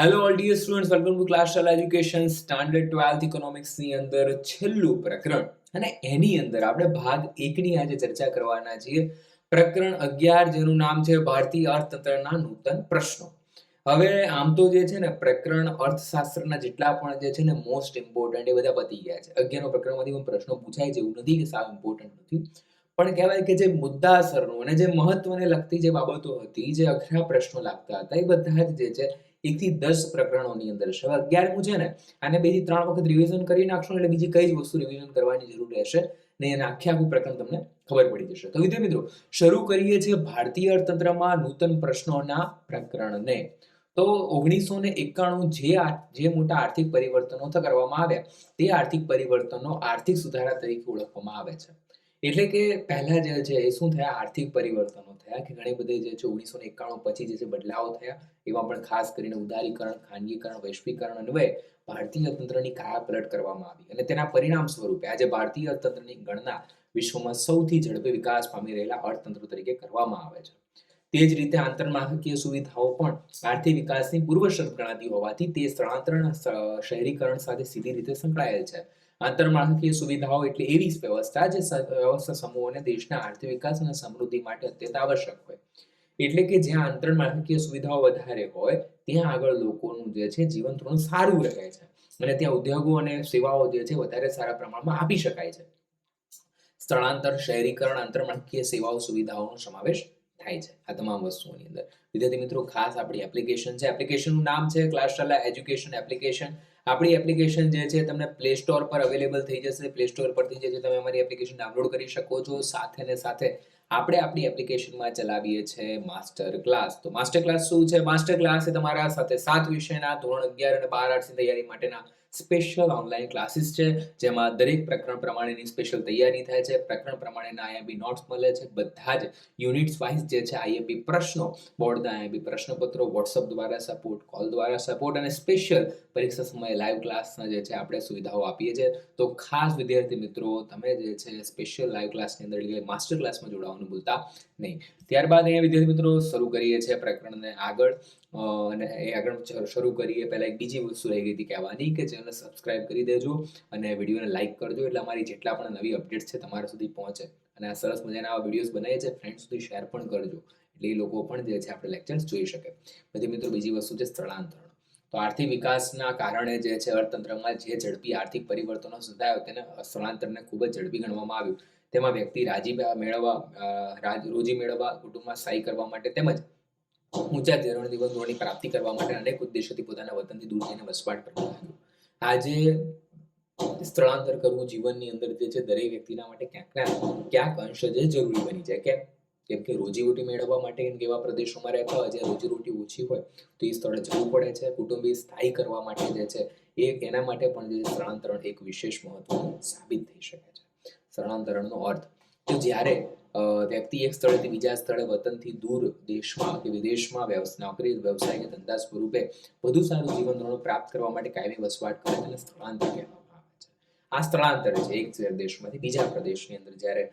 Hello all dear students welcome to class ચાલ education standard twelfth ઇકોનોમિક્સની અંદર છેલ્લું પ્રકરણ. અને એની અંદર આપણે ભાગ એકની આજે ચર્ચા કરવાના છીએ. પ્રકરણ અગિયાર, જેનું નામ છે ભારતીય અર્થતંત્રના નૂતન પ્રશ્નો. હવે આમ તો જે છે ને, પ્રકરણ અર્થશાસ્ત્રના જેટલા પણ જે છે ને મોસ્ટ ઇમ્પોર્ટન્ટ એ બધા પતી ગયા છે. અગિયારનો પ્રકરણમાંથી પણ પ્રશ્નો પૂછાય છે એવું નથી કે સાવ ઇમ્પોર્ટન્ટ નથી. પણ કહેવાય કે જે મુદ્દાસરનું અને જે મહત્વને લગતી જે બાબતો હતી, જે અઘરા પ્રશ્નો લાગતા હતા, એ બધા જ જે છે એક થી દસ પ્રકરણોની અંદર છે. હવે અગિયારમું છે ને, આને બેથી ત્રણ વખત રિવિઝન કરી નાખશો એટલે બીજી કઈ જ વસ્તુ રિવિઝન કરવાની જરૂર રહેશે ને એના આખે આખું પ્રકરણ તમને ખબર પડી જશે. તો વિદ્યાર્થી મિત્રો, શરૂ કરીએ છીએ ભારતીય અર્થતંત્રમાં નૂતન પ્રશ્નોના પ્રકરણને. તો ઓગણીસો ને એકાણું જે જે મોટા આર્થિક પરિવર્તનો કરવામાં આવ્યા, તે આર્થિક પરિવર્તનો આર્થિક સુધારા તરીકે ઓળખવામાં આવે છે. એટલે કે પહેલા જે છે, એ શું થયા? આર્થિક પરિવર્તનો થયા કે ઘણી બધી જે છે, ઓગણીસો ને એકાણું પછી જે છે, બદલાવ થયા. એમાં પણ ખાસ કરીને ઉદારીકરણ, ખાનગીકરણ, વૈશ્વિકરણ અન્વયે ભારતીય અર્થતંત્રની કાયાપલટ કરવામાં આવી અને તેના પરિણામ સ્વરૂપે આજે ભારતીય અર્થતંત્રની ગણના વિશ્વમાં સૌથી ઝડપી વિકાસ પામી રહેલા અર્થતંત્ર તરીકે કરવામાં આવે છે. તે જ રીતે આંતરમાળખાકીય સુવિધાઓ પણ આર્થિક વિકાસની પૂર્વ શરત ગણાતી હોવાથી તે સ્થળાંતરણ શહેરીકરણ સાથે સીધી રીતે સંકળાયેલ છે. આંતરમાળખાકીય સુવિધાઓ એટલે એવી વ્યવસ્થા જે વ્યવસ્થા સમૂહોને દેશના આર્થિક વિકાસ અને સમૃદ્ધિ માટે અત્યંત આવશ્યક હોય. એટલે કે જ્યાં આંતરમાળખાકીય સુવિધાઓ વધારે હોય, ત્યાં આગળ લોકોનું જે છે જીવન થોડું સારું રહે છે. અને ત્યાં ઉદ્યોગો અને સેવાઓ જે છે વધારે સારા પ્રમાણમાં આપી શકાય છે. સ્થળાંતર, શહેરીકરણ, આંતરમાળખાકીય સેવાઓ, સુવિધાઓનો સમાવેશ થાય છે આ તમામ વસ્તુઓની અંદર. વિદ્યાર્થી મિત્રો, ખાસ આપણી એપ્લિકેશન છે. એપ્લિકેશનનું નામ છે ક્લાસ એજ્યુકેશન એપ્લિકેશન આપણી એપ્લિકેશન જે છે તમને પ્લે સ્ટોર પર અવેલેબલ થઈ જશે. પ્લે સ્ટોર પરથી જે છે તમે અમારી એપ્લિકેશન ડાઉનલોડ કરી શકો છો. સાથે ને સાથે આપણે આપણી એપ્લિકેશનમાં ચલાવીએ છીએ માસ્ટર ક્લાસ તો માસ્ટર ક્લાસ શું છે? માસ્ટર ક્લાસ એ તમારા સાથે સાત વિષયના ધોરણ અગિયાર અને બાર આર્ટ્સની તૈયારી માટેના સ્પેશિયલ ઓનલાઈન ક્લાસીસ છે, જેમાં દરેક પ્રકરણ પ્રમાણેની સ્પેશિયલ તૈયારી થાય છે, પ્રકરણ પ્રમાણેના આઈએમબી નોટ્સ મળે છે, બધા જ યુનિટ્સ વાઇઝ જે છે આઈએમબી પ્રશ્નો, બોર્ડના આઈએમબી પ્રશ્નપત્રો વોટ્સઅપ દ્વારા સપોર્ટ કોલ દ્વારા સપોર્ટ અને સ્પેશિયલ પરીક્ષા સમયે લાઈવ ક્લાસના જે છે આપણે સુવિધાઓ આપીએ છીએ. તો ખાસ વિદ્યાર્થી મિત્રો, તમે જે છે સ્પેશિયલ લાઈવ ક્લાસની અંદર એટલે માસ્ટર ક્લાસમાં જોડાવાનું ભૂલતા નહીં. ત્યારબાદ અહીંયા વિદ્યાર્થી મિત્રો, શરૂ કરીએ છીએ પ્રકરણને આગળ. અને એ આગળ શરૂ કરીએ. પહેલાં એક બીજી વસ્તુ રહી ગઈ હતી કહેવાની કે ચેનલ સબસ્ક્રાઇબ કરી દેજો અને વિડીયોને લાઇક કરજો એટલે અમારી જેટલા પણ નવી અપડેટ્સ છે તમારા સુધી પહોંચે. અને આ સરસ મજાના આવા વિડીયોઝ બનાવીએ છીએ ફ્રેન્ડ સુધી શેર પણ કરજો. એટલે એ લોકો પણ જે છે આપણે લેક્ચર્સ જોઈ શકે. બધી મિત્રો બીજી વસ્તુ છે સ્થળાંતરણ. તો આર્થિક વિકાસના કારણે જે છે અર્થતંત્રમાં જે ઝડપી આર્થિક પરિવર્તનો સધાયો તેને સ્થળાંતરને ખૂબ જ ઝડપી ગણવામાં આવ્યું. તેમાં વ્યક્તિ રાજી મેળવવા રોજી મેળવવા, કુટુંબમાં સ્થાયી કરવા માટે તેમજ ઊંચા ધોરણની પ્રાપ્તિ કરવા માટે અનેક ઉદ્દેશોથી પોતાના વતનથી દૂર જઈને વસવાટ કરવા લાગ્યો આજે સ્થળાંતર કરવું જીવનની અંદર જે છે, દરેક વ્યક્તિના માટે ક્યાંક ના ક્યાંક અંશ જે જરૂરી બની જાય. કેમ? કેમ કે રોજીરોટી મેળવવા માટે એવા પ્રદેશોમાં રહેતા હોય, જ્યાં રોજીરોટી ઓછી હોય, તો એ સ્થળે જવું પડે છે. કુટુંબી સ્થાયી કરવા માટે જે છે, એ એના માટે પણ જે સ્થળાંતરણ એક વિશેષ મહત્વ સાબિત થઈ શકે છે. સ્થળાંતરણનો અર્થ, તો જ્યારે વ્યક્તિ એક સ્થળેથી બીજા સ્થળે વતનથી દૂર દેશમાં કે વિદેશમાં નોકરી, વ્યવસાય કે ધંધા સ્વરૂપે વધુ સારું જીવન ધોરણ પ્રાપ્ત કરવા માટે કાયમી વસવાટ કરે તેને સ્થળાંતર કહેવામાં આવે છે. આ સ્થળાંતર છે એક દેશમાંથી બીજા પ્રદેશની અંદર જ્યારે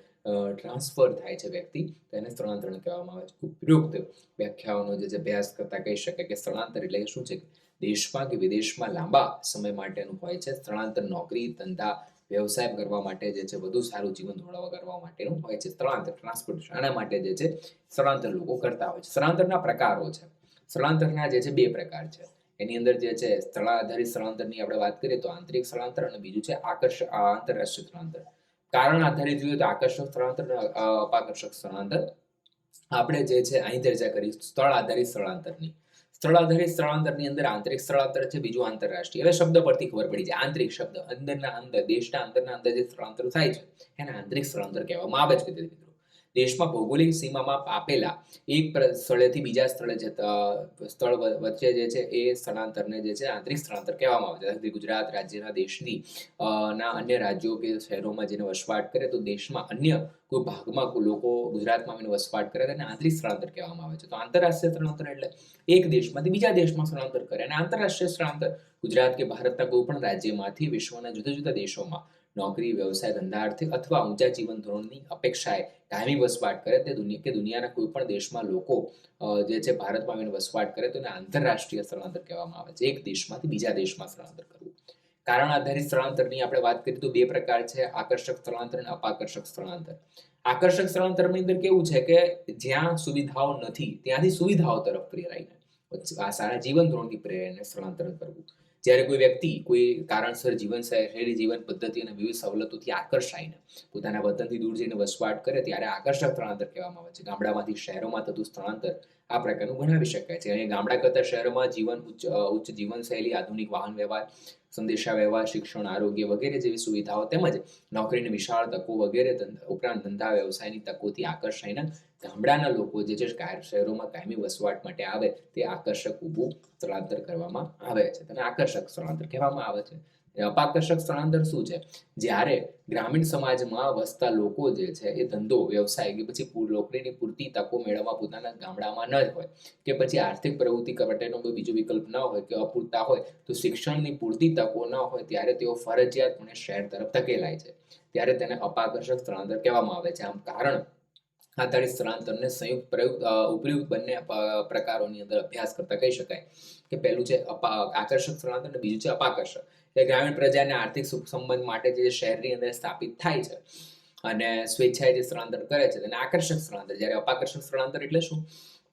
ટ્રાન્સફર થાય છે વ્યક્તિ એને સ્થળાંતરણ કહેવામાં આવે છે. ઉપયુક્ત વ્યાખ્યાઓનો જે અભ્યાસ કરતા કહી શકે કે સ્થળાંતર એટલે શું છે? દેશમાં કે વિદેશમાં લાંબા સમય માટેનું હોય છે. સ્થળાંતર નોકરી, ધંધા વ્યવસાય કરવા માટે જે છે વધુ સારું જીવન ધોળાવા કરવા માટેનું હોય છે સ્થળાંતર ટ્રાન્સપોર્ટેશન આના માટે જે છે સ્થળાંતર લોકો કરતા હોય છે. સ્થળાંતરના પ્રકારો છે. સ્થળાંતરના જે છે બે પ્રકાર છે. એની અંદર જે છે સ્થળ આધારિત સ્થળાંતરની આપણે વાત કરીએ તો આંતરિક સ્થળાંતર અને બીજું છે આકર્ષ આ આંતરરાષ્ટ્રીય સ્થળાંતર. કારણ આધારિત જોઈએ તો આકર્ષક સ્થળાંતર અને અપાકર્ષક સ્થળાંતર. આપણે જે છે અહીં ચર્ચા કરી સ્થળ આધારિત સ્થળાંતરની. સ્થળ આધારિત સ્થળાંતરની અંદર આંતરિક સ્થળાંતર છે, બીજું આંતરરાષ્ટ્રીય. હવે શબ્દ પરથી ખબર પડી જાય. આંતરિક શબ્દ અંદરના અંદર, દેશના અંદરના અંદર જે સ્થળાંતર થાય છે, એને આંતરિક સ્થળાંતર કહેવામાં આવે છે. મિત્રો દેશમાં ભૌગોલિક સીમામાં આપેલા એક સ્થળેથી બીજા સ્થળે સ્થળ વચ્ચે જે છે એ સ્થળાંતરને જે છે આંતરિક સ્થળાંતર કહેવામાં આવે છે. ગુજરાત રાજ્યના દેશની ના અન્ય રાજ્યો કે શહેરોમાં જેને વસવાટ કરે તો દેશમાં અન્ય કોઈ ભાગમાં કોઈ લોકો ગુજરાતમાં આવીને વસવાટ કરે તેને આંતરિક સ્થળાંતર કહેવામાં આવે છે. તો આંતરરાષ્ટ્રીય સ્થળાંતર એટલે એક દેશમાંથી બીજા દેશમાં સ્થળાંતર કરે. અને આંતરરાષ્ટ્રીય સ્થળાંતર ગુજરાત કે ભારતના કોઈ પણ રાજ્યમાંથી વિશ્વના જુદા જુદા દેશોમાં નોકરી, વ્યવસાય ધંધાર્થે અથવા ઊંચા જીવન ધોરણની અપેક્ષાએ કાયમી વસવાટ કરે તે દુનિયા, કે દુનિયાના કોઈ પણ દેશમાં લોકો જે છે ભારતમાં આવીને વસવાટ કરે તો એને આંતરરાષ્ટ્રીય સ્થળાંતર કહેવામાં આવે છે. એક દેશમાંથી બીજા દેશમાં સ્થળાંતર કરવું. કારણ આધારિત સ્થળાંતરની આપણે વાત કરીએ તો બે પ્રકાર છે. આકર્ષક સ્થળાંતર અને અપાકર્ષક સ્થળાંતર. આકર્ષક સ્થળાંતરની અંદર કેવું છે કે જ્યાં સુવિધાઓ નથી, ત્યાંથી સુવિધાઓ તરફ પ્રેરાઈને આ સારા જીવન ધોરણથી પ્રેરાઈને સ્થળાંતર કરવું. જ્યારે કોઈ વ્યક્તિ કોઈ કારણસર જીવન શૈલી જીવન પદ્ધતિ અને વિવિધ સવલતોથી આકર્ષાઈને પોતાના વતનથી દૂર જઈને વસવાટ કરે, ત્યારે આકર્ષક સ્થળાંતર કહેવામાં આવે છે. ગામડામાંથી શહેરોમાં થતું સ્થળાંતર આ પ્રકારનું ગણાવી શકાય છે. અને ગામડા કરતા શહેરોમાં જીવન ઉચ્ચ ઉચ્ચ જીવનશૈલી, આધુનિક વાહન વ્યવહાર, સંદેશા વ્યવહાર, શિક્ષણ, આરોગ્ય વગેરે જેવી સુવિધાઓ તેમજ નોકરીની વિશાળ તકો વગેરે ઉપરાંત ધંધા વ્યવસાયની તકોથી આકર્ષાઈને ગામડાના લોકો જે છે શહેરોમાં કાયમી વસવાટ માટે આવે તે આકર્ષક ઊભું સ્થળાંતર કરવામાં આવે છે તેને આકર્ષક સ્થળાંતર કહેવામાં આવે છે. અપાકર્ષક સ્થળાંતર શું છે? જ્યારે ગ્રામીણ સમાજમાં વસતા લોકો જે છે એ ધંધો, વ્યવસાય કે પછી નોકરીની પૂરતી તકો મેળવવા પોતાના ગામડામાં ન હોય કે પછી આર્થિક પ્રવૃત્તિ માટેનો કોઈ બીજો વિકલ્પ ન હોય કે અપૂરતા હોય તો શિક્ષણની પૂરતી તકો ન હોય ત્યારે તેઓ ફરજિયાતપણે શહેર તરફ ધકેલાય છે. ત્યારે તેને અપાકર્ષક સ્થળાંતર કહેવામાં આવે છે. આમ કારણ આધારિત સ્થળાંતરને સંયુક્ત પ્રયુક્ત ઉપયુક્ત બંને પ્રકારોની અંદર અભ્યાસ કરતા કહી શકાય. કે પહેલું છે આકર્ષક સ્થળાંતર અને બીજું છે અપાકર્ષક. એટલે ગ્રામીણ પ્રજાને આર્થિક સુખ સંબંધ માટે જે શહેરની અંદર સ્થાપિત થાય છે અને સ્વેચ્છાએ જે સ્થળાંતર કરે છે તેને આકર્ષક સ્થળાંતર. જ્યારે અપાકર્ષક સ્થળાંતર એટલે શું?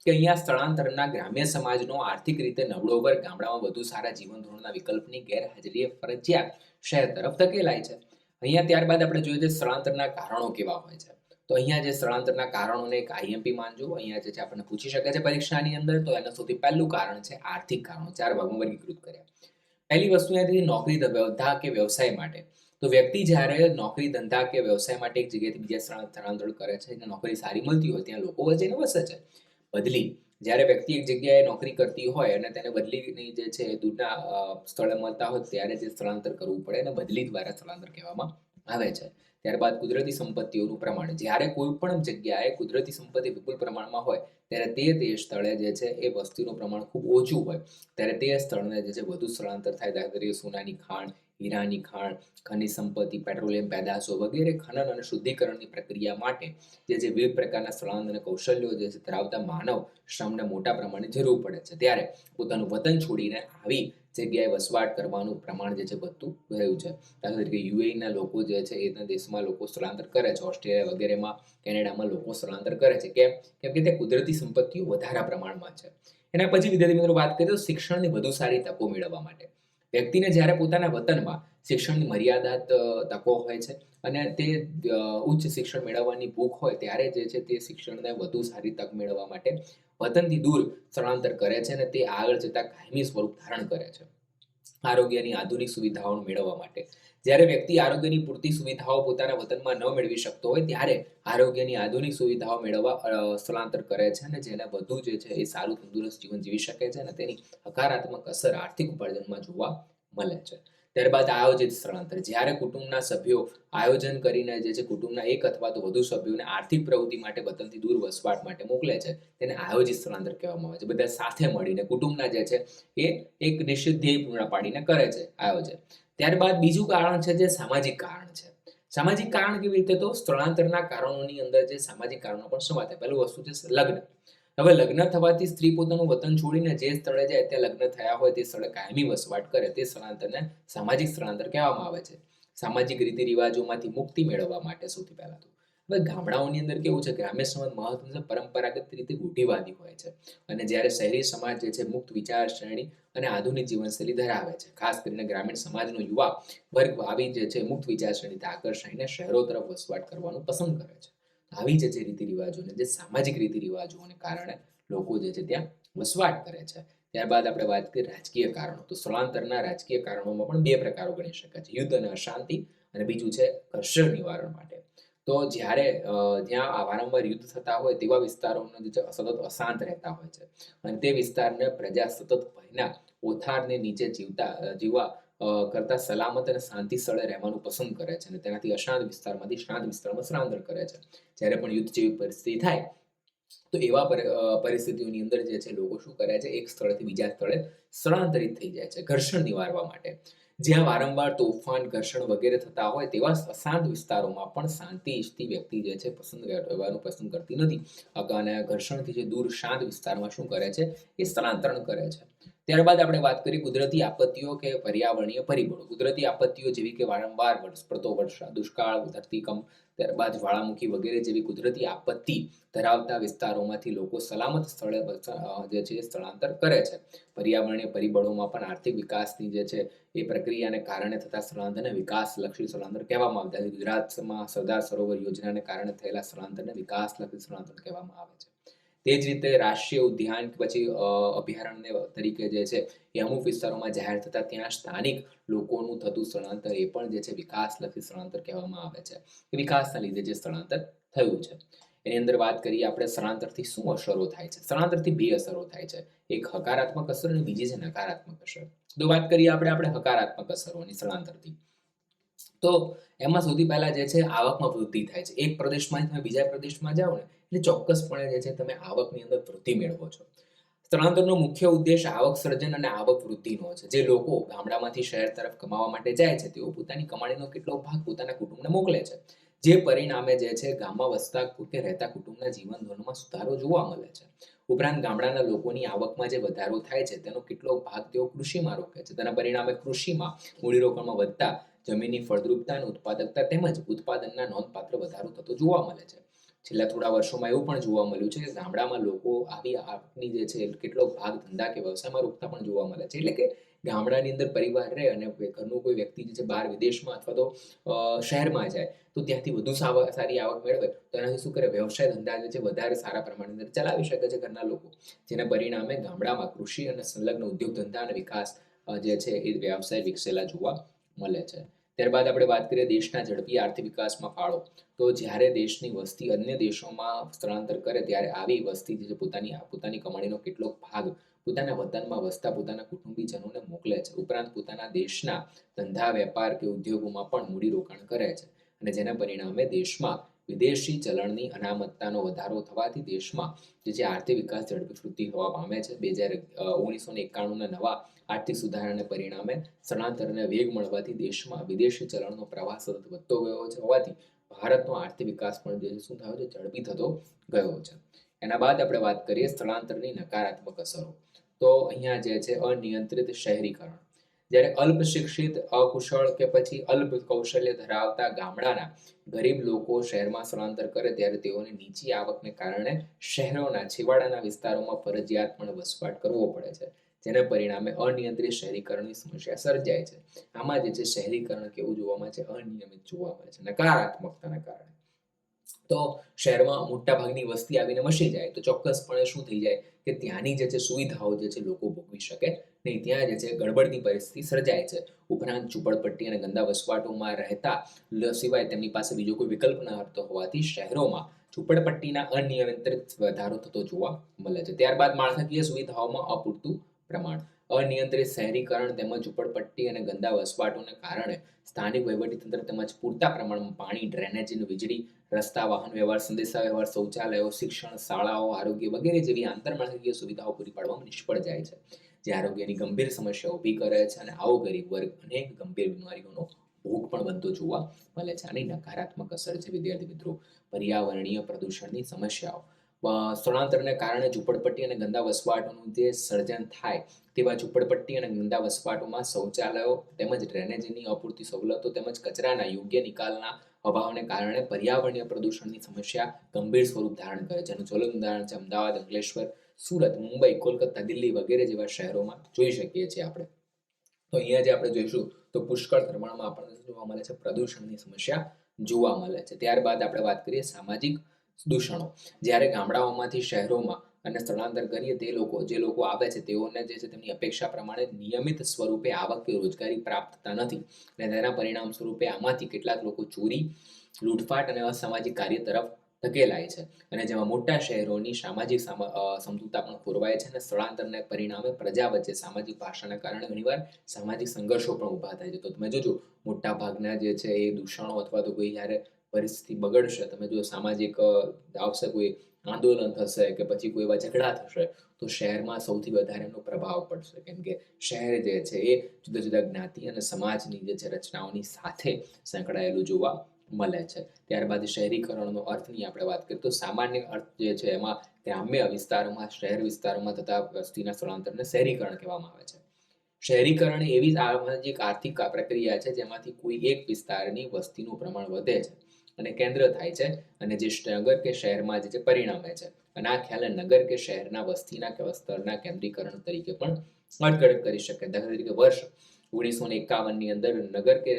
કે અહીંયા સ્થળાંતરના ગ્રામ્ય સમાજનો આર્થિક રીતે નબળો વર્ગ, ગામડામાં વધુ સારા જીવન ધોરણના વિકલ્પની ગેરહાજરીએ ફરજિયાત શહેર તરફ ધકેલાય છે. અહીંયા ત્યારબાદ આપણે જોઈએ છે સ્થળાંતરના કારણો કેવા હોય છે. તો અહીંયા જે સ્થળાંતરના કારણોને એક આઈએમપી માનજો. અહીંયા જે છે આપણને પૂછી શકે છે પરીક્ષાની અંદર, તો એનું સૌથી પહેલું કારણ છે આર્થિક કારણો. ચાર ભાગમાં વર્ગીકૃત કર્યા. પહેલી વસ્તુ અહીંયાથી નોકરી ધંધા કે વ્યવસાય માટે. તો વ્યક્તિ જ્યારે નોકરી ધંધા કે વ્યવસાય માટે એક જગ્યાએથી બીજા સ્થળાંતર કરે છે અને નોકરી સારી મળતી હોય, ત્યાં લોકો વચ્ચેને વસે છે. બદલી, જ્યારે વ્યક્તિ એક જગ્યાએ નોકરી કરતી હોય અને તેને બદલીની જે છે દૂરના સ્થળે મળતા હોય, ત્યારે જે સ્થળાંતર કરવું પડે અને બદલી દ્વારા સ્થળાંતર કહેવામાં આવે છે. ત્યારબાદ કુદરતી સંપત્તિઓનું પ્રમાણ. જ્યારે કોઈ પણ જગ્યાએ કુદરતી સંપત્તિ વિપુલ પ્રમાણમાં હોય, ત્યારે તે તે સ્થળે જે છે એ વસ્તીનું પ્રમાણ ખૂબ ઓછું હોય. ત્યારે તે સ્થળને જે છે વધુ સ્થળાંતર થાય. દાખલા તરીકે સોનાની ખાણ, હીરાની ખાણ, ખનિજ સંપત્તિ, પેટ્રોલિયમ, પેદાશો વગેરે ખનન અને શુદ્ધિકરણની પ્રક્રિયા માટે જે જે વિવિધ પ્રકારના સ્થળાંતર કૌશલ્યો જે છે ધરાવતા માનવ શ્રમને મોટા પ્રમાણે જરૂર પડે છે. ત્યારે પોતાનું વતન છોડીને આવી જગ્યાએ વસવાટ કરવાનું પ્રમાણ જે છે વધતું રહ્યું છે. દાખલા તરીકે યુએઈના લોકો જે છે એના દેશમાં લોકો સ્થળાંતર કરે છે. ઓસ્ટ્રેલિયા વગેરેમાં, કેનેડામાં લોકો સ્થળાંતર કરે છે. કેમ? કેમ કે ત્યાં કુદરતી સંપત્તિઓ વધારા પ્રમાણમાં છે. એના પછી વિદ્યાર્થી મિત્રો વાત કરીએ તો શિક્ષણની વધુ સારી તકો મેળવવા માટે. વ્યક્તિને જ્યારે પોતાના વતનમાં શિક્ષણની મર્યાદા તકો હોય છે અને તે ઉચ્ચ શિક્ષણ મેળવવાની ભૂખ હોય ત્યારે જે છે તે શિક્ષણને વધુ સારી તક મેળવવા માટે વતનથી દૂર સ્થળાંતર કરે છે અને તે આગળ જતા કાયમી સ્વરૂપ ધારણ કરે છે. આરોગ્યની આધુનિક સુવિધાઓ મેળવવા માટે. જ્યારે વ્યક્તિ આરોગ્યની પૂરતી સુવિધાઓ પોતાના વતનમાં ન મેળવી શકતો હોય, ત્યારે આરોગ્યની આધુનિક સુવિધાઓ મેળવવા સ્થળાંતર કરે છે અને જેને વધુ જે છે એ સારું તંદુરસ્ત જીવન જીવી શકે છે અને તેની હકારાત્મક અસર આર્થિક ઉપાર્જનમાં જોવા મળે છે. ત્યારબાદ આયોજિત સ્થળાંતર. જ્યારે કુટુંબના સભ્યો આયોજન કરીને જે છે કુટુંબના એક અથવા તો વધુ સભ્યોને આર્થિક પ્રવૃત્તિ માટે વતનથી દૂર વસવાટ માટે મોકલે છે, તેને આયોજિત સ્થળાંતર કહેવામાં આવે છે. બધા સાથે મળીને કુટુંબના જે છે એ એક નિશ્ચિત ધ્યેય પૂર્ણ પાડીને કરે છે આયોજન. ત્યારબાદ બીજું કારણ છે જે સામાજિક કારણ છે. સામાજિક કારણ કેવી રીતે? તો સ્થળાંતરના કારણોની અંદર જે સામાજિક કારણો પણ સમાતા પહેલું વસ્તુ છે લગ્ન. હવે લગ્ન થવાથી સ્ત્રી પોતાનું વતન છોડીને જે સ્થળે જાય ત્યાં લગ્ન થયા હોય તે સ્થળે કાયમી વસવાટ કરે તે સ્થળાંતરને સામાજિક સ્થળાંતર કહેવામાં આવે છે. સામાજિક રીતિ રિવાજોમાંથી મુક્તિ મેળવવા માટે સૌથી પહેલા તો. હવે ગામડાઓની અંદર કેવું છે, ગ્રામ્ય સમાજ મહત્વ પરંપરાગત રીતે રૂઢિવાદી હોય છે. અને જ્યારે શહેરી સમાજ જે છે, મુક્ત વિચાર શ્રેણી અને આધુનિક જીવનશૈલી ધરાવે છે. ખાસ કરીને ગ્રામીણ સમાજનો યુવા વર્ગ આવી જે છે, મુક્ત વિચાર શ્રેણીથી આકર્ષાઈને શહેરો તરફ વસવાટ કરવાનું પસંદ કરે છે. આવી જે છે રીતિ રિવાજોને જે સામાજિક રીતિ રિવાજોને કારણે લોકો જે છે ત્યાં વસવાટ કરે છે. ત્યારબાદ આપણે વાત કરીએ રાજકીય કારણો. તો સ્થળાંતરના રાજકીય કારણોમાં પણ બે પ્રકારો ગણી શકાય છે. યુદ્ધ અને અશાંતિ અને બીજું છે ઘર્ષણ નિવારણ માટે. તો જ્યારે જ્યાં આ વારંવાર યુદ્ધ થતા હોય તેવા વિસ્તારોનો જે સતત અશાંત રહેતા હોય છે. અને તે વિસ્તારને પ્રજા સતત ભયના ઓથારને નીચે જીવતા જીવવા કરતા સલામત અને શાંતિ સ્થળે રહેવાનું પસંદ કરે છે અને તેનાથી અશાંત વિસ્તારમાંથી શાંત વિસ્તારમાં સ્થળાંતર કરે છે. જ્યારે પણ યુદ્ધ જેવી પરિસ્થિતિ થાય, તો એવા પર- પરિસ્થિતિઓની અંદર જે છે લોકો શું કરે છે? એક સ્થળેથી બીજા સ્થળે સ્થળાંતરિત થઈ જાય છે ઘર્ષણ નિવારવા માટે. જ્યાં વારંવાર તોફાન, ઘર્ષણ વગેરે થતા હોય તેવા અશાંત વિસ્તારોમાં પણ શાંતિ ઈચ્છતી વ્યક્તિ જે છે પસંદ રહેવાનું પસંદ કરતી નથી. અને ઘર્ષણથી જે દૂર, શાંત વિસ્તારમાં શું કરે છે? એ સ્થળાંતરણ કરે છે. ત્યારબાદ આપણે વાત કરી કુદરતી આપત્તિઓ કે પર્યાવરણીય પરિબળો. કુદરતી આપત્તિઓ જેવી કે વારંવાર પડતો વર્ષા, દુષ્કાળ, ધરતીકંપ, ત્યારબાદ જ્વાળામુખી વગેરે જેવી કુદરતી આપત્તિ ધરાવતા વિસ્તારોમાંથી લોકો સલામત સ્થળે જે છે સ્થળાંતર કરે છે. પર્યાવરણીય પરિબળોમાં પણ આર્થિક વિકાસની જે છે એ પ્રક્રિયાને કારણે થતા સ્થળાંતરને વિકાસલક્ષી સ્થળાંતર કહેવામાં આવતા ગુજરાતમાં સરદાર સરોવર યોજનાને કારણે થયેલા સ્થળાંતરને વિકાસલક્ષી સ્થળાંતર કહેવામાં આવે છે. તે જ રીતે રાષ્ટ્રીય ઉદ્યાન કે પછી અભયારણ્ય તરીકે જે છે, એ અમુક વિસ્તારોમાં જાહેર થતા ત્યાં સ્થાનિક લોકોનું થતું સ્થળાંતર એ પણ જે છે વિકાસલક્ષી સ્થળાંતર કહેવામાં આવે છે. વિકાસના લીધે જે સ્થળાંતર થયું છે. એની અંદર વાત કરીએ આપણે, સ્થળાંતરથી શું અસરો થાય છે? સ્થળાંતરથી બે અસરો થાય છે. એક હકારાત્મક અસર અને બીજી છે નકારાત્મક અસર. તો વાત કરીએ આપણે આપણે હકારાત્મક અસરોની સ્થળાંતરથી. તો એમાં સૌથી પહેલા જે છે, આવકમાં વૃદ્ધિ થાય છે. એક પ્રદેશમાંથી તમે બીજા પ્રદેશમાં જાઓ ને એટલે ચોક્કસપણે જે છે તમે આવકની અંદર વૃદ્ધિ મેળવો છો. સ્થળાંતરનો મુખ્ય ઉદ્દેશ આવક સર્જન અને આવક વૃદ્ધિનો છે. જે લોકો ગામડામાંથી શહેર તરફ કમાવા માટે જાય છે, તેઓ પોતાની કમાણીનો કેટલો ભાગ પોતાના કુટુંબને મોકલે છે. જે પરિણામે જે છે ગામમાં વસતા કે રહેતા કુટુંબના જીવન ધોરણમાં સુધારો જોવા મળે છે. ઉપરાંત ગામડાના લોકોની આવકમાં જે વધારો થાય છે, તેનો કેટલો ભાગ તેઓ કૃષિમાં રોકે છે. તેના પરિણામે કૃષિમાં મૂડીરોકાણમાં વધતા જમીનની ફળદ્રુપતા અને ઉત્પાદકતા તેમજ ઉત્પાદનના નોંધપાત્ર વધારો થતો જોવા મળે છે. છેલ્લા થોડા વર્ષોમાં એવું પણ જોવા મળ્યું છે કે ગામડામાં લોકો આવી આવકની જે છે, કેટલો ભાગ ધંધા કે વ્યવસાયમાં રોકતા પણ જોવા મળે છે. એટલે કે ગામડાની અંદર પરિવાર રહે અને ઘરનું કોઈ વ્યક્તિ જે છે બહાર વિદેશમાં અથવા તો શહેરમાં જાય, તો ત્યાંથી વધુ સારી આવક મેળવે, તો એનાથી શું કરે? વ્યવસાય ધંધા જે છે વધારે સારા પ્રમાણની અંદર ચલાવી શકે છે ઘરના લોકો. જેના પરિણામે ગામડામાં કૃષિ અને સંલગ્ન ઉદ્યોગ ધંધા અને વિકાસ જે છે એ વ્યવસાય વિકસેલા જોવા મળે છે. ત્યારબાદ આપણે વાત કરીએ દેશના ઝડપી આર્થિક વિકાસમાં ફાળો. તો જ્યારે દેશની વસ્તી અન્ય દેશોમાં સ્થળાંતર કરે ત્યારે આવી વસ્તી જે પોતાની પોતાની કમાણીનો કેટલોક ભાગ પોતાના વતનમાં વસતા પોતાના કુટુંબીજનોને મોકલે છે. ઉપરાંત પોતાના દેશના ધંધા, વેપાર કે ઉદ્યોગોમાં પણ મૂડીરોકાણ કરે છે. અને જેના પરિણામે દેશમાં વિદેશી ચલણની અનામતતાનો વધારો થવાથી દેશમાં જે આર્થિક વિકાસ ઝડપી વૃદ્ધિ હોવા પામે છે. બે હજાર ઓગણીસો ને એકાણુંના નવા આર્થિક સુધારાને પરિણામે સ્થળાંતરને વેગ મળવાથી દેશમાં વિદેશી ચલણનો પ્રવાહ સતત વધતો ગયો છે. હોવાથી ભારતનો આર્થિક વિકાસ પણ જે શું થયો છે? ઝડપી થતો ગયો છે. એના બાદ આપણે વાત કરીએ સ્થળાંતરની નકારાત્મક અસરો. તો અહીંયા જે છે અનિયંત્રિત શહેરીકરણ. જ્યારે અલ્પ શિક્ષિત અકુશળ કે પછી અલ્પ કૌશલ્ય ધરાવતા ગામડાના ગરીબ લોકો શહેરમાં સ્થળાંતર કરે ત્યારે તેઓને નીચી આવકને કારણે શહેરોના, છેવાડાના વિસ્તારોમાં ફરજિયાત પણ વસવાટ કરવો પડે છે. જેના પરિણામે અનિયંત્રિત શહેરીકરણની સમસ્યા સર્જાય છે. આમાં જે છે શહેરીકરણ કેવું જોવામાં છે? અનિયમિત જોવા મળે છે. નકારાત્મકતાના કારણે. તો શહેરમાં મોટા ભાગની વસ્તી આવીને વસી જાય. તો ચોક્કસપણે શું થઈ જાય? કે ત્યાંની જે છે સુવિધાઓ જે છે લોકો ભોગવી શકે નહીં. ત્યાં જે છે ગડબડની પરિસ્થિતિ સર્જાય છે. ઉપરાંત ઝૂંપડપટ્ટી અને ગંદા વસવાટોમાં રહેતા સિવાય તેમની પાસે બીજો કોઈ વિકલ્પ ન હતો હોવાથી શહેરોમાં ઝૂંપડપટ્ટીના અનિયંત્રિત વધારો થતો જોવા મળે છે. ત્યારબાદ માળખાકીય સુવિધાઓમાં અપૂરતું પ્રમાણ અનિયંત્રિત શહેરીકરણ તેમજ ઝૂંપડપટ્ટી અને ગંદા વસવાટોને કારણે સ્થાનિક વહીવટીતંત્ર તેમજ પૂરતા પ્રમાણમાં પાણી ડ્રેનેજ વીજળી, રસ્તા, વાહન વ્યવહાર, સંદેશા શૌચાલયો, શિક્ષણ શાળાઓ, આરોગ્ય વગેરે જેવી આંતરમાળખાકીય સુવિધાઓ પૂરી પાડવામાં નિષ્ફળ જાય છે. જે આરોગ્યની ગંભીર સમસ્યા ઊભી કરે છે અને આવો ગરીબ વર્ગ અનેક ગંભીર બીમારીઓનો ભોગ પણ બનતો જોવા મળે છે. આની નકારાત્મક અસર છે વિદ્યાર્થી મિત્રો. પર્યાવરણીય પ્રદૂષણની સમસ્યાઓ. સ્થળાંતરને કારણે ઝૂંપડપટ્ટી અને ગંદા વસવાટોનું જે સર્જન થાય તેવા ઝૂંપડપટ્ટી અને ગંદા વસવાટોમાં શૌચાલયો તેમજ ડ્રેનેજની અપૂરતી સવલતો તેમજ કચરાના યોગ્ય નિકાલના અભાવને કારણે પર્યાવરણીય પ્રદૂષણની સમસ્યા ગંભીર સ્વરૂપ ધારણ કરે છે. જેનું જ્વલંત ઉદાહરણ છે, અમદાવાદ, અંકલેશ્વર, સુરત, મુંબઈ, કોલકાતા, દિલ્હી વગેરે જેવા શહેરોમાં જોઈ શકીએ છીએ આપણે. તો અહીંયા જે આપણે જોઈશું, તો પુષ્કળ પ્રમાણમાં આપણને જોવા મળે છે, પ્રદૂષણની સમસ્યા જોવા મળે છે. ત્યારબાદ આપણે વાત કરીએ સામાજિક દૂષણો. જ્યારે ગામડાઓમાંથી શહેરોમાં અને સ્થળાંતર કરીએ તે લોકો, જે લોકો આવે છે, તેઓને જે છે તેમની અપેક્ષા પ્રમાણે નિયમિત સ્વરૂપે આવક કે રોજગારી પ્રાપ્ત નથી. અને તેના પરિણામ સ્વરૂપે આમાંથી કેટલાક લોકો ચોરી, લૂંટફાટ અને અસામાજિક કાર્ય તરફ ધકેલાય છે. અને જેમાં મોટા શહેરોની સામાજિક સમતુતા પણ ખોરવાય છે અને સ્થળાંતરને પરિણામે પ્રજા વચ્ચે સામાજિક ભાષાના કારણે ઘણીવાર સામાજિક સંઘર્ષો પણ ઊભા થાય છે. તો તમે જોજો મોટા ભાગના જે છે એ દૂષણો અથવા તો કોઈ જ્યારે પરિસ્થિતિ બગડશે, તમે જો સામાજિક આવશે કોઈ આંદોલન થશે કે પછી કોઈ એવા ઝઘડા થશે, તો શહેરમાં સૌથી વધારે એનો પ્રભાવ પડશે. કેમ કે શહેર જે છે એ જુદા જુદા જ્ઞાતિ અને સમાજની જે છે રચનાઓની સાથે સંકળાયેલું જોવા મળે છે. ત્યારબાદ શહેરીકરણનો અર્થની આપણે વાત કરીએ, તો સામાન્ય અર્થ જે છે એમાં ગ્રામ્ય વિસ્તારોમાં, શહેર વિસ્તારોમાં થતા વસ્તીના સ્થળાંતરને શહેરીકરણ કહેવામાં આવે છે. શહેરીકરણ એવી સામાજિક આર્થિક પ્રક્રિયા છે જેમાંથી કોઈ એક વિસ્તારની વસ્તીનું પ્રમાણ વધે છે. અને કેન્દ્ર થાય છે અને જે નગર કે શહેરમાં જે છે પરિણમે છે. અને આ ખ્યાલ નગર કે શહેરના વસ્તીના કે સ્તરના કેન્દ્રીકરણ તરીકે પણ અટકળ કરી શકે. દાખલા તરીકે વર્ષ ઓગણીસો ને એકાવનની અંદર નગર કે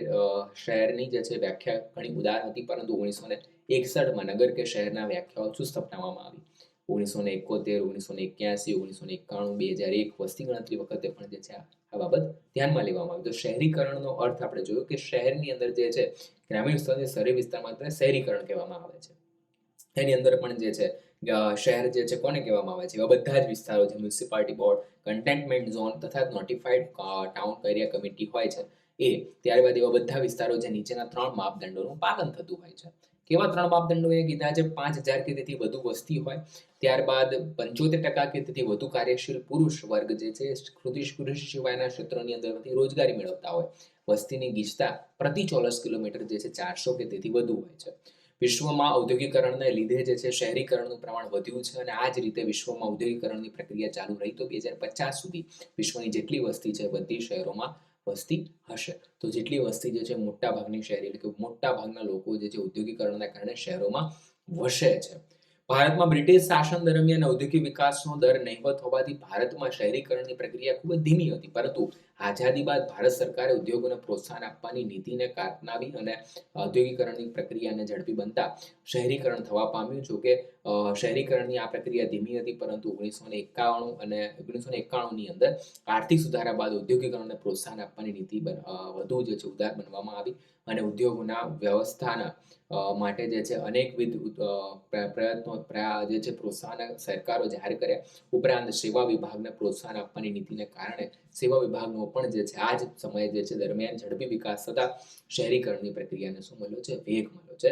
શહેરની જે છે વ્યાખ્યા ઘણી ઉદાર હતી, પરંતુ ઓગણીસો ને એકસઠમાં નગર કે શહેરના વ્યાખ્યાઓ ચુસ્ત અપનાવવામાં આવી. ઓગણીસો ને એકોતેર, ઓગણીસો ને એક્યાસી, ઓગણીસો ને એકાણું, બે હજાર એક વસ્તી ગણતરી વખતે પણ જે છે આ બાબત ધ્યાનમાં લેવામાં આવી. તો શહેરીકરણનો અર્થ આપણે જોયો કે શહેરની અંદર જે છે ગ્રામીણ વિસ્તારથી શહેરી વિસ્તારમાં શહેરીકરણ કહેવામાં આવે છે. એની અંદર પણ જે છે શહેર જે છે કોને કહેવામાં આવે છે? એવા બધા જ વિસ્તારો જે મ્યુનિસિપાલિટી બોર્ડ, કન્ટેન્ટમેન્ટ ઝોન તથા નોટિફાઈડ ટાઉન એરિયા કમિટી હોય છે. એ ત્યારબાદ એવા બધા વિસ્તારો જે નીચેના ત્રણ માપદંડોનું પાલન થતું હોય છે. કેવા ત્રણ માપદંડો એ કીધા છે? પાંચ હજાર કે તેથી વધુ વસ્તી હોય, ત્યારબાદ પંચોતેર ટકા કે તેથી વધુ કાર્યશીલ પુરુષ વર્ગ જે છે કૃષિ પુરુષ સિવાયના ક્ષેત્રોની અંદરથી રોજગારી મેળવતા હોય. વસ્તીની ગીચતા પ્રતિ ચોરસ કિલોમીટર જે છે, ચારસો કે તેથી વધુ હોય છે. વિશ્વમાં ઔદ્યોગિકરણને લીધે જે છે, શહેરીકરણનું પ્રમાણ વધ્યું છે અને આ જ રીતે વિશ્વમાં ઔદ્યોગિકરણની પ્રક્રિયા ચાલુ રહી તો બે હજાર પચાસ સુધી વિશ્વની જેટલી વસ્તી છે બધી શહેરોમાં વસ્તી હશે. તો જેટલી વસ્તી જે છે મોટા ભાગની શહેરી એટલે કે મોટા ભાગના લોકો જે છે ઉદ્યોગીકરણના કારણે શહેરોમાં વસે છે. ભારતમાં બ્રિટિશ શાસન દરમિયાન ઔદ્યોગિક વિકાસનો દર નહીવત હોવાથી ભારતમાં શહેરીકરણની પ્રક્રિયા ખૂબ જ ધીમી હતી. પરંતુ આઝાદી બાદ ભારત સરકારે ઉદ્યોગોને પ્રોત્સાહન આપવાની નીતિને અપનાવી અને ઔદ્યોગિકરણની પ્રક્રિયાને ઝડપી બનતા શહેરીકરણ થવા પામ્યું. જોકે શહેરીકરણની આ પ્રક્રિયા ધીમી હતી, પરંતુ ઓગણીસો ને એકાણું અને ઓગણીસો ને એકાણુંની અંદર આર્થિક સુધારા બાદ ઔદ્યોગિકરણને પ્રોત્સાહન આપવાની નીતિ વધુ જે છે ઉદાર બનવામાં આવી અને ઉદ્યોગોના વ્યવસ્થાના માટે જે છે અનેકવિધ પ્રયત્નો પ્રયા- જે છે પ્રોત્સાહન સરકારો જાહેર કર્યા. ઉપરાંત સેવા વિભાગને પ્રોત્સાહન આપવાની નીતિને કારણે સેવા વિભાગનો પણ જે છે, આ જ સમયે જે છે, દરમિયાન ઝડપી વિકાસ થતા શહેરીકરણની પ્રક્રિયાને શું મળ્યો છે? વેગ મળ્યો છે.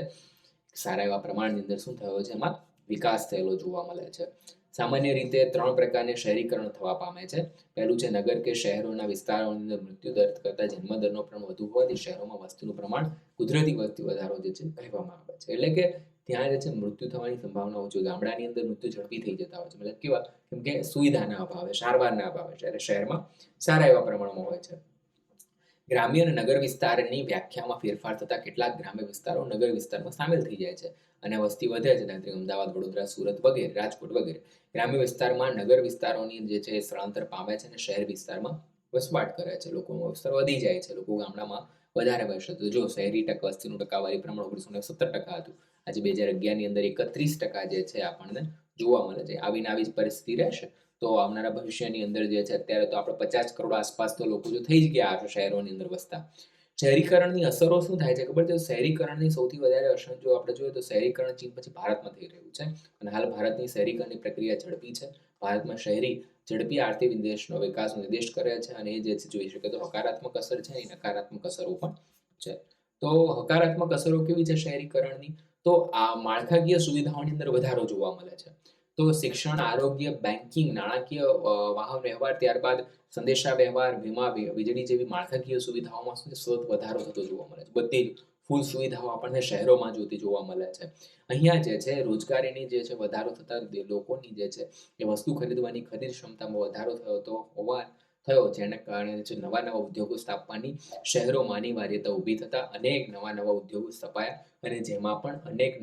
સારા એવા પ્રમાણની અંદર શું થયો છે? એમાં વિકાસ થયેલો જોવા મળે છે. સામાન્ય રીતે ત્રણ પ્રકારની શહેરીકરણ થવા પામે છે. પહેલું છે નગર કે શહેરોના વિસ્તારોની અંદર મૃત્યુ દર કરતા જન્મ દરનો પ્રમાણ વધુ હોવાથી શહેરોમાં વસ્તીનું પ્રમાણ કુદરતી વસ્તી વધારો જે છે, કહેવામાં આવે છે. એટલે કે ત્યાં જે છે મૃત્યુ થવાની સંભાવના ઓછી ગામડાની અંદર મૃત્યુ ઝડપી થઈ જતા હોય છે. મતલબ કેવા? કેમ કે સુવિધાના અભાવે સારવારના અભાવે જ્યારે શહેરમાં સારા એવા પ્રમાણમાં હોય છે. ગ્રામ્ય અને નગર વિસ્તારની વ્યાખ્યામાં ફેરફાર થતા કેટલાક ગ્રામ્ય વિસ્તારો નગર વિસ્તારમાં સામેલ થઈ જાય છે અને વસ્તી વધે છે. અમદાવાદ, વડોદરા, સુરત વગેરે, રાજકોટ વગેરે. ગ્રામ્ય વિસ્તારમાં નગર વિસ્તારોની જે છે સ્થળાંતર પામે છે અને શહેર વિસ્તારમાં વસવાટ કરે છે. લોકોનો વિસ્તાર વધી જાય છે. લોકો ગામડામાં વધારે વસે તો જો શહેરી ટકા વસ્તીનું ટકાવારી પ્રમાણ ઓગણીસો સત્તર ટકા હતું આજે બે હજાર અગિયારની અંદર એકત્રીસ ટકા જે છે આપણને જોવા મળે છે. આવીને આવી જ પરિસ્થિતિ રહેશે તો આવનારા ભવિષ્યની અંદર જે છે અત્યારે તો આપણે પચાસ કરોડ આસપાસ તો લોકો જો થઈ જ ગયા હશે શહેરોની અંદર વસતા. શહેરીકરણની અસરો શું થાય છે ખબર છે? શહેરીકરણની સૌથી વધારે અસર જો આપણે જોઈએ તો શહેરીકરણ ચીન પછી ભારતમાં થઈ રહ્યું છે અને હાલ ભારતની શહેરીકરણની પ્રક્રિયા ઝડપી છે. ભારતમાં શહેરી ઝડપી આર્થિક દેશનો વિકાસ નિર્દેશ કરે છે અને એ જે જોઈ શકે તો હકારાત્મક અસર છે એ નકારાત્મક અસરો પણ છે. તો હકારાત્મક અસરો કેવી છે શહેરીકરણની? તો આ માળખાકીય સુવિધાઓની અંદર વધારો જોવા મળે છે. તો શિક્ષણ, આરોગ્ય બેન્કિંગ નાણાકીય વાહન વ્યવહાર, ત્યારબાદ સંદેશા વ્યવહાર વીમા વીજળી જેવી માળખાકીય સુવિધાઓમાં શું સતત વધારો થતો જોવા મળે છે. બધી ફૂલ સુવિધાઓ આપણને શહેરોમાં જોતી જોવા મળે છે. અહીંયા જે છે, રોજગારીની જે છે, વધારો થતા લોકોની જે છે, એ વસ્તુ ખરીદવાની ખરીદ ક્ષમતામાં વધારો થયો તો હોવા થયો. જેને કારણે જે નવા નવા ઉદ્યોગો સ્થાપવાની શહેરોમાં અનિવાર્યતા ઊભી થતા અનેક નવા નવા ઉદ્યોગો સ્થપાયા અને જેમાં પણ અનેક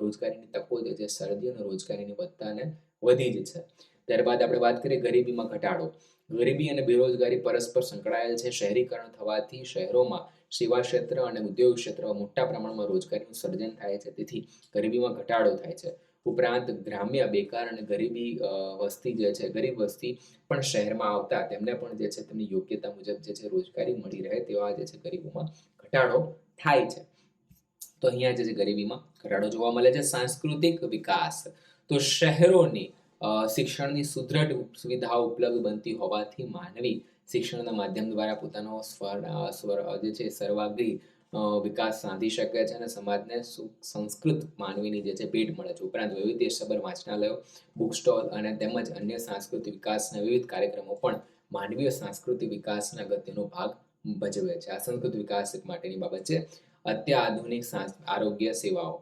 રોજગારીની તકો જે શરદી અને રોજગારીની વધતાને વધી જ છે. ત્યારબાદ આપણે વાત કરીએ ગરીબીમાં ઘટાડો. ગરીબી અને બેરોજગારી પરસ્પર સંકળાયેલ છે. શહેરીકરણ થવાથી શહેરોમાં સેવા ક્ષેત્ર અને ઉદ્યોગ ક્ષેત્રમાં મોટા પ્રમાણમાં રોજગારીનું સર્જન થાય છે. તેથી ગરીબીમાં ઘટાડો થાય છે. ઉપરાંત ગ્રામ્ય બેકાર અને ગરીબી વસ્તી જે છે, ગરીબ વસ્તી પણ શહેરમાં આવતા તેમને પણ જે છે તેમની યોગ્યતા મુજબ જે છે રોજગારી મળી રહે તેવા જે છે ગરીબોમાં ઘટાડો થાય છે. તો અહીંયા જે છે ગરીબીમાં ઘટાડો જોવા મળે છે. સાંસ્કૃતિક વિકાસ. તો શહેરોની શિક્ષણની સુદૃઢ સુવિધાઓ ઉપલબ્ધ બનતી હોવાથી માનવી શિક્ષણના માધ્યમ દ્વારા પોતાનો સ્વર સ્વર જે છે સર્વાગ્રી વિકાસ સાધી શકે છે અને સમાજને સંસ્કૃત માનવીની જે છે ભેટ મળે છે. ઉપરાંત વૈવિધ્યસભર વાંચનાલયો બુક સ્ટોલ અને તેમજ અન્ય સાંસ્કૃતિક વિકાસના વિવિધ કાર્યક્રમો પણ માનવીય સાંસ્કૃતિક વિકાસના ગતિનો ભાગ ભજવે છે. આ સંસ્કૃત વિકાસ માટેની બાબત છે. અત્યાધુનિક આરોગ્ય સેવાઓ.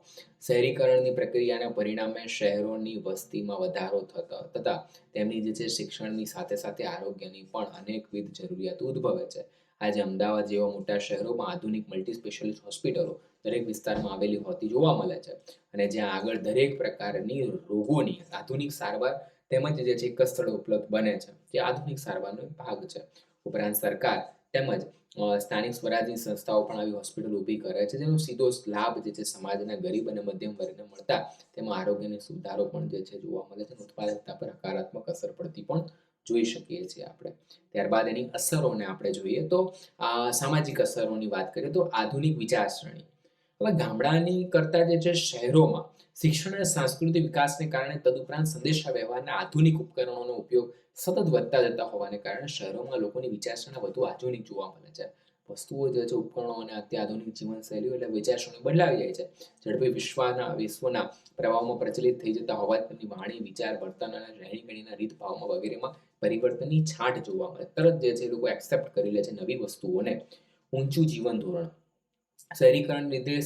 શહેરીકરણની પ્રક્રિયાના પરિણામે શહેરોની વસ્તીમાં વધારો થતો તથા તેમની જે છે શિક્ષણની સાથે સાથે આરોગ્યની પણ અનેકવિધ જરૂરિયાતો ઉદ્ભવે છે. આજે અમદાવાદ જેવા મોટા શહેરોમાં આધુનિક મલ્ટી સ્પેશિયાલિસ્ટ હોસ્પિટલો દરેક વિસ્તારમાં આવેલી હોતી જોવા મળે છે. અને જ્યાં આગળ દરેક પ્રકારની રોગોની આધુનિક સારવાર તેમજ જે છે એક જ સ્થળે ઉપલબ્ધ બને છે. જે આધુનિક સારવારનો ભાગ છે. ઉપરાંત સરકાર તેમજ સ્થાનિક સ્વરાજની સંસ્થાઓ પણ આવી હોસ્પિટલ ઊભી કરે છે. જેનો સીધો લાભ જે છે સમાજના ગરીબ અને મધ્યમ વર્ગને મળતા તેમાં આરોગ્યની સુધારો પણ જે છે જોવા મળે છે ઉત્પાદકતા પર હકારાત્મક અસર પડતી પણ જોઈ શકીએ છીએ આપણે. ત્યારબાદ એની અસરોને આપણે જોઈએ તો સામાજિક અસરોની વાત કરીએ તો આધુનિક વિચારસરણી. હવે ગામડાની કરતા જે છે શહેરોમાં શિક્ષણ અને સાંસ્કૃતિક વિકાસને કારણે તદુપરાંત સંદેશા વ્યવહારના આધુનિક ઉપકરણોનો ઉપયોગ સતત વધતા જતા હોવાને કારણે શહેરોમાં લોકોની વિચારસરણી વધુ આધુનિક જોવા મળે છે. વસ્તુઓ જે છે ઉપકરણો અને અત્યાધુનિક જીવનશૈલીઓ એટલે વિચારસરણી બદલાવી જાય છે. ઝડપી વિશ્વના વિશ્વના પ્રવાહમાં પ્રચલિત થઈ જતા હોવા તેમની વાણી, વિચાર, વર્તન અને રહેણીકણીના રીત ભાવમાં વગેરેમાં પરિવર્તનની છાંટ જોવા મળે. તરત જે છે એ લોકો એક્સેપ્ટ કરી લે છે નવી વસ્તુઓને ઊંચું જીવન ધોરણ. શહેરીકરણ લીધે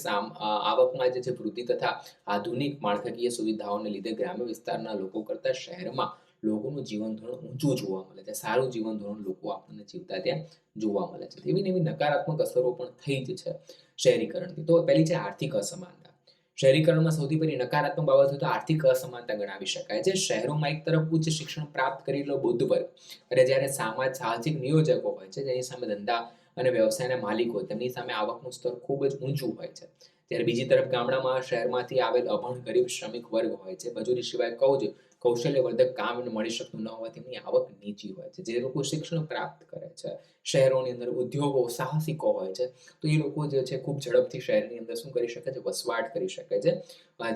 આવકમાં જે છે વૃદ્ધિ તથા આધુનિક માળખાકીય સુવિધાઓને લીધે ગ્રામ્ય વિસ્તારના લોકો કરતા શહેરમાં લોકોનું જીવન ધોરણ ઊંચું જોવા મળે છે, સારું જીવન ધોરણ લોકો આપણને જીવતા ત્યાં જોવા મળે છે. એવી એવી નકારાત્મક અસરો પણ થઈ જ છે શહેરીકરણથી. તો પહેલી છે આર્થિક અસમાનતા. શહેરીકરણમાં સૌથી પહેલી નકારાત્મક બાબત હોય તો આર્થિક અસમાનતા ગણાવી શકાય છે. શહેરોમાં એક તરફ ઉચ્ચ શિક્ષણ પ્રાપ્ત કરેલો બુદ્ધ વર્ગ. અને જ્યારે સામાજ સાહસિક નિયોજકો હોય છે, જેની સામે ધંધા અને વ્યવસાયના માલિકો તેમની સામે આવકનું સ્તર ખૂબ જ ઊંચું હોય છે. ત્યારે બીજી તરફ ગામડામાં, શહેરમાંથી આવેલ અભણ ગરીબ શ્રમિક વર્ગ હોય છે. મજૂરી સિવાય કહું જ કૌશલ્યવર્ધક કામ મળી શકતું ન હોવાથી એમની આવક નીચી હોય છે. જે લોકો શિક્ષણ પ્રાપ્ત કરે છે, શહેરોની અંદર ઉદ્યોગો સાહસિકો હોય છે, તો એ લોકો જે છે ખૂબ ઝડપથી શહેરની અંદર શું કરી શકે છે? વસવાટ કરી શકે છે.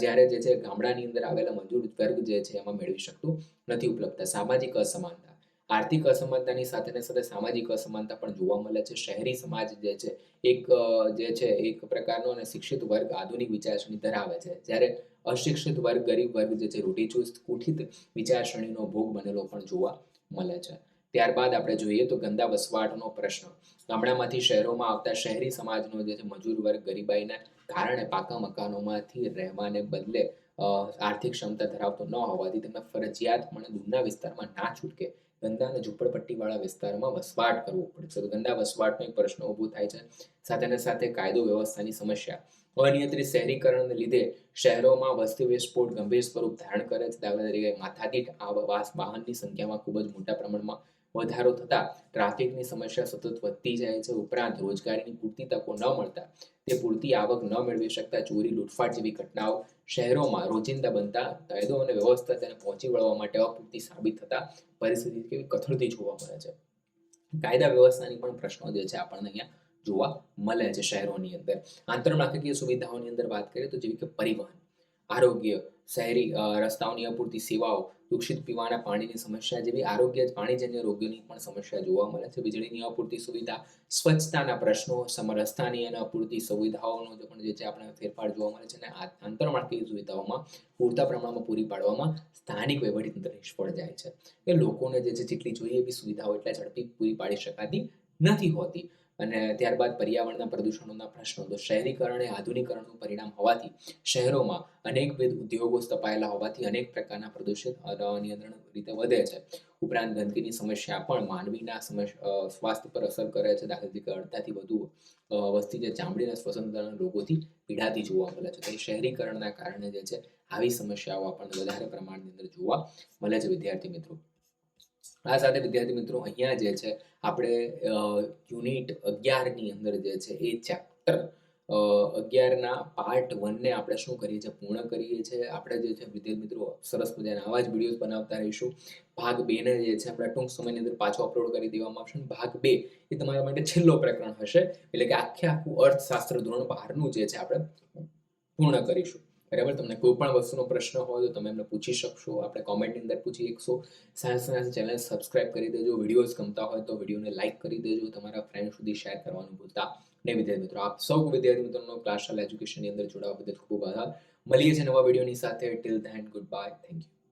જ્યારે જે છે ગામડાની અંદર આવેલા મજૂર વર્ગ જે છે એમાં મેળવી શકતું નથી ઉપલબ્ધતા. સામાજિક અસમાનતા આર્થિક અસમાનતાની સાથે સાથે સામાજિક અસમાનતા પણ જોવા મળે છે. શહેરી સમાજ જે છે, એક જે છે, એક પ્રકારનો અને શિક્ષિત વર્ગ આધુનિક વિચારસરણી ધરાવે છે. જ્યારે અશિક્ષિત વર્ગ, ગરીબ વર્ગ જે છે રૂઢિચુસ્ત કુઠિત વિચારસરણીનો ભોગ બનેલો પણ જોવા મળે છે. ત્યારબાદ આપણે જોઈએ તો ગંદા વસવાટનો પ્રશ્ન. ગામડામાંથી શહેરોમાં આવતા શહેરી સમાજનો જે છે, મજૂર વર્ગ ગરીબાઈના કારણે પાકા મકાનોમાંથી રહેવાને બદલે આર્થિક ક્ષમતા ધરાવતો ન હોવાથી તેમને ફરજિયાતપણે દૂરના વિસ્તારમાં ના છૂટકે ગંદા અને ઝૂંપડપટ્ટીવાળા વિસ્તારમાં વસવાટ કરવો પડશે તો ગંદા વસવાટનો એક પ્રશ્ન ઊભો થાય છે. સાથે ને સાથે કાયદો વ્યવસ્થાની સમસ્યા. અનિયંત્રિત શહેરીકરણને લીધે શહેરોમાં વસ્તી વિસ્ફોટ ગંભીર સ્વરૂપ ધારણ કરે છે. દાખલા તરીકે માથાદીઠ આ વાહનની સંખ્યામાં ખૂબ જ મોટા પ્રમાણમાં વધારો થતાં ટ્રાફિકની સમસ્યા સતત વધતી જાય છે. ઉપરાંત રોજગારીની પૂરતી તકો ન મળતા તે પૂરતી આવક ન મેળવી શકતા ચોરી, લૂંટફાટ જેવી ઘટનાઓ શહેરોમાં રોજિંદા બનતા કાયદો અને વ્યવસ્થા તેને પહોંચી વળવા માટે અપૂરતી સાબિત થતા પરિસ્થિતિ કેવી કથળતી જોવા મળે છે. કાયદા વ્યવસ્થાની પણ પ્રશ્નો જે છે આપણને અહીંયા જોવા મળે છે શહેરોની અંદર. આંતરમાળખાકીય સુવિધાઓની અંદર વાત કરીએ તો જેવી કે પરિવહન, આરોગ્ય શહેરી રસ્તાઓની અપૂરતી સેવાઓ, દૂષિત પીવાના પાણીની સમસ્યા જેવી આરોગ્ય, પાણીજન્ય રોગોની પણ સમસ્યા જોવા મળે છે. વીજળીની અપૂરતી સુવિધા, સ્વચ્છતાના પ્રશ્નો સમરસતાની અને અપૂરતી સુવિધાઓનો પણ જે છે આપણે ફેરફાર જોવા મળે છે અને આંતરમાળખાકીય સુવિધાઓમાં પૂરતા પ્રમાણમાં પૂરી પાડવામાં સ્થાનિક વહીવટીતંત્ર નિષ્ફળ જાય છે. એ લોકોને જે છે જેટલી જોઈએ એવી સુવિધાઓ એટલા ઝડપી પૂરી પાડી શકાતી નથી હોતી. અને ત્યારબાદ પર્યાવરણના પ્રદૂષણોના પ્રશ્નો. તો શહેરીકરણ એ આધુનિકરણનું પરિણામ હોવાથી શહેરોમાં અનેકવિધ ઉદ્યોગો સ્થપાયેલા હોવાથી અનેક પ્રકારના પ્રદૂષિત નિયંત્રણ રીતે વધે છે. ઉપરાંત ગંદકીની સમસ્યા પણ માનવીના સ્વાસ્થ્ય પર અસર કરે છે. દાખલા તરીકે અડધાથી વધુ વસ્તી જે ચામડીના શ્વસનતંત્રના રોગોથી પીડાતી જોવા મળે છે. તો શહેરીકરણના કારણે જે છે, આવી સમસ્યાઓ આપણને વધારે પ્રમાણની અંદર જોવા મળે છે. વિદ્યાર્થી મિત્રો આ સાથે વિદ્યાર્થી મિત્રો અહીંયા જે છે, આપણે યુનિટ અગિયારની અંદર જે છે, એ ચેપ્ટર અગિયારના પાર્ટ વનને આપણે શું કરીએ છીએ, પૂર્ણ કરીએ છીએ. આપણે જે છે, વિદ્યાર્થી મિત્રો, સરસ મજાના આવા જ વિડીયોઝ બનાવતા રહીશું. ભાગ બે ને જે છે, આપણે ટૂંક સમયની અંદર પાછો અપલોડ કરી દેવામાં આવશે. ભાગ બે એ તમારા માટે છેલ્લો પ્રકરણ હશે. એટલે કે આખે આખું અર્થશાસ્ત્ર ધોરણ બહારનું જે છે, આપણે પૂર્ણ કરીશું. બરાબર? તમને કોઈ પણ વસ્તુનો પ્રશ્ન હોય તો તમે એમને પૂછી શકશો. આપણે કોમેન્ટની અંદર પૂછી શકશો. સાયન્સ સાયન્સ ચેનલ સબસ્ક્રાઇબ કરી દેજો. વિડીયોઝ ગમતા હોય તો વિડીયોને લાઇક કરી દેજો. તમારા ફ્રેન્ડ સુધી શેર કરવાનું ભૂલતા નહીં વિદ્યાર્થી મિત્રો, આપ સૌ વિદ્યાર્થી મિત્રોનો ક્લાસ એજ્યુકેશનની અંદર જોડાવા બદલ ખૂબ આભાર. મળીએ છીએ નવા વિડીયોની સાથે. Till then good bye thank you